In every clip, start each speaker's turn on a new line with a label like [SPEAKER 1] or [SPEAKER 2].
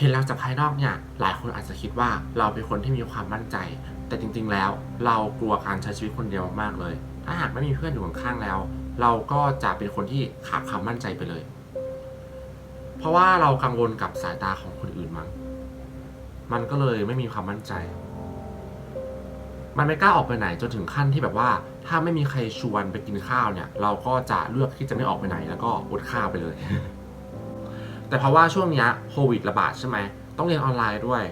[SPEAKER 1] เห็นเราจากภายนอกเนี่ย หลายคนอาจจะคิดว่าเราเป็นคนที่มีความมั่นใจ แต่จริง ๆ แล้ว เรากลัวการใช้ชีวิตคนเดียวมากๆเลย ถ้าหากไม่มีเพื่อนอยู่ข้างๆแล้ว เราก็จะเป็นคนที่ขาดความมั่นใจไปเลย เพราะว่าเรากังวลกับสายตาของคนอื่นมั้ง มันก็เลยไม่มีความมั่นใจ มันไม่กล้าออกไปไหนจนถึงขั้นที่แบบว่า ถ้าไม่มีใครชวนไปกินข้าวเนี่ย เราก็จะเลือกที่จะไม่ออกไปไหนแล้วก็อดข้าวไปเลย แต่เพราะว่าช่วงนี้โควิดระบาดใช่ไหมต้องเรียนออนไลน์ด้วย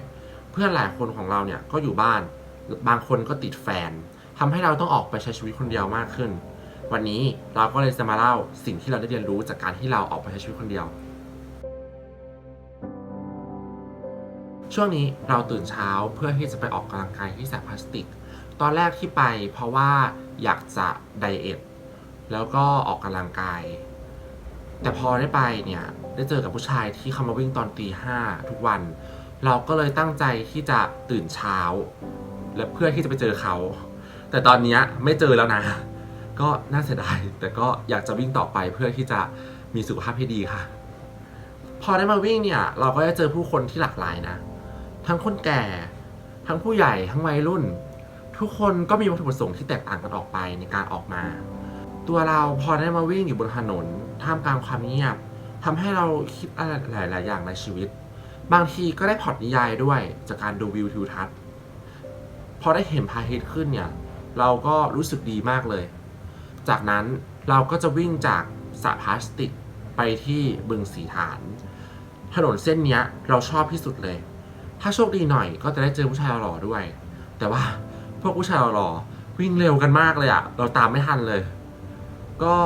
[SPEAKER 1] เพื่อนหลายคนของเราเนี่ยก็อยู่บ้าน บางคนก็ติดแฟนทำให้เราต้องออกไปใช้ชีวิตคนเดียวมากขึ้น วันนี้เราก็เลยจะมาเล่าสิ่งที่เราได้เรียนรู้จากการที่เราออกไปใช้ชีวิตคนเดียว ช่วงนี้เราตื่นเช้าเพื่อที่จะไปออกกำลังกายที่สระพลาสติก ตอนแรกที่ไปเพราะว่าอยากจะไดเอทแล้วก็ออกกำลังกาย แต่พอได้ไปเนี่ยได้เจอกับผู้ชายที่เขามาวิ่งตอนตีห้าทุกวัน เราก็เลยตั้งใจที่จะตื่นเช้า และเพื่อที่จะไปเจอเขา แต่ตอนนี้ไม่เจอแล้วนะ ก็น่าเสียดายแต่ก็อยากจะวิ่งต่อไปเพื่อที่จะมีสุขภาพที่ดีค่ะ พอได้มาวิ่งเนี่ย เราก็จะเจอผู้คนที่หลากหลายนะ ทั้งคนแก่ ทั้งผู้ใหญ่ทั้งวัยรุ่น ทุกคนก็มีวัตถุประสงค์ที่แตกต่างกันออกไปในการออกมา ตัวเราพอได้มาวิ่งอยู่บนถนนท่ามกลางความเงียบทำให้เราคิดอะไรหลาย ๆ อย่างในชีวิต บางทีก็ได้พอตนิยายด้วยจากการดูวิวทิวทัศน์พอได้เห็นพระอาทิตย์ขึ้นเนี่ยเราก็รู้สึกดีมากเลย จากนั้นเราก็จะวิ่งจากสระพลาสติกไปที่บึงสีฐาน ถนนเส้นนี้เราชอบที่สุดเลย ถ้าโชคดีหน่อยก็จะได้เจอผู้ชายหล่อด้วย แต่ว่าพวกผู้ชายหล่อวิ่งเร็วกันมากเลยอะเราตามไม่ทันเลย ก็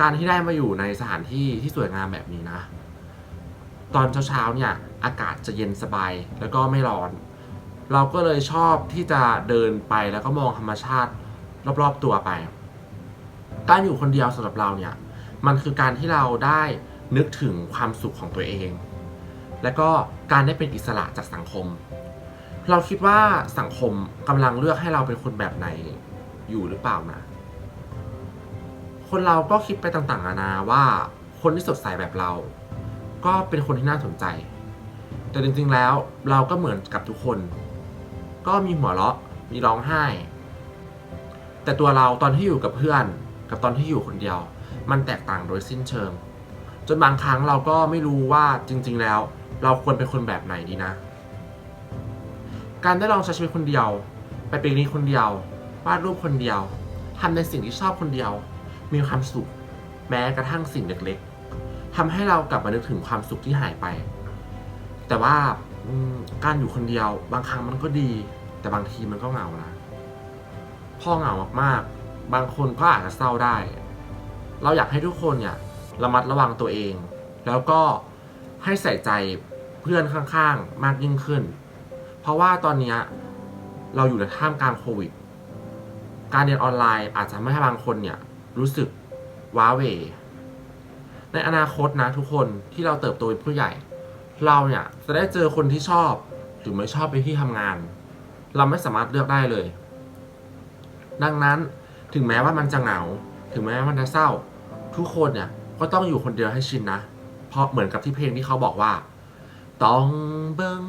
[SPEAKER 1] การที่ได้มาอยู่ในสถานที่ที่สวยงามแบบนี้นะ ตอนเช้าๆเนี่ยอากาศจะเย็นสบายแล้วก็ไม่ร้อน เราก็เลยชอบที่จะเดินไปแล้วก็มองธรรมชาติรอบๆตัวไป การอยู่คนเดียวสำหรับเราเนี่ย มันคือการที่เราได้นึกถึงความสุขของตัวเอง และก็การได้เป็นอิสระจากสังคม เราคิดว่าสังคมกำลังเลือกให้เราเป็นคนแบบไหนอยู่หรือเปล่านะ คนเราก็คิดไปต่างๆนานาว่าคนที่สดใสแบบเรา ก็เป็นคนที่น่าสนใจ แต่จริงๆแล้วเราก็เหมือนกับทุกคน ก็มีหัวเราะมีร้องไห้ แต่ตัวเราตอนที่อยู่กับเพื่อน กับตอนที่อยู่คนเดียว มันแตกต่างโดยสิ้นเชิง จนบางครั้งเราก็ไม่รู้ว่าจริง ๆ แล้ว เราควรเป็นคนแบบไหนดีนะ การได้ลองใช้ชีวิตคนเดียว ไปปิกนิกคนเดียววาดรูปคนเดียวทำในสิ่งที่ชอบคนเดียว มีความสุข แม้กระทั่งสิ่งเล็กๆทำให้เรากลับมานึกถึงความสุขที่หายไป แต่ว่าการอยู่คนเดียว บางครั้งมันก็ดี แต่บางทีมันก็เหงานะพ่อเหงามากๆ บางคนก็อาจจะเศร้าได้ เราอยากให้ทุกคนเนี่ยระมัดระวังตัวเอง แล้วก็ให้ใส่ใจเพื่อนข้างๆ มากยิ่งขึ้น เพราะว่าตอนนี้เราอยู่ในท่ามกลางโควิด การเรียนออนไลน์อาจจะไม่ให้บางคนเนี่ย รู้สึกว้าเว ในอนาคตนะทุกคนที่เราเติบโตเป็นผู้ใหญ่ เราเนี่ยจะได้เจอคนที่ชอบหรือไม่ชอบไปที่ทำงาน เราไม่สามารถเลือกได้เลย ดังนั้นถึงแม้ว่ามันจะเหงา ถึงแม้ว่ามันจะเศร้า ทุกคนเนี่ยก็ต้องอยู่คนเดียวให้ชินนะ เพราะเหมือนกับที่เพลงที่เขาบอกว่า ต้องเบิง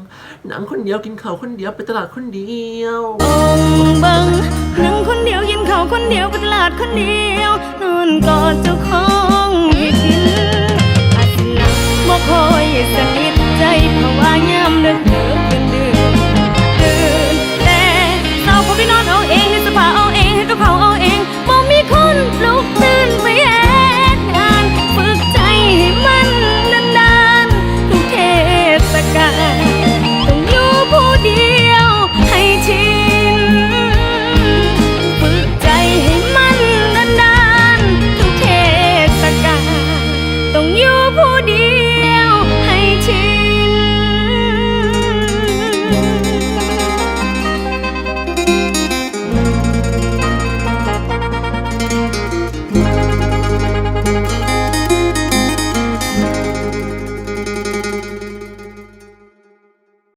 [SPEAKER 1] หนังคนเดียวกินข้าวคนเดียวไปตลาดคนเดียว
[SPEAKER 2] ต้องเบิงหนังคนเดียวกินข้าวคนเดียวไปตลาดคนเดียวนอนกอดเจ้าของอย่ากินอาจนักบ่คอยสนิทใจภาวะยามเลิก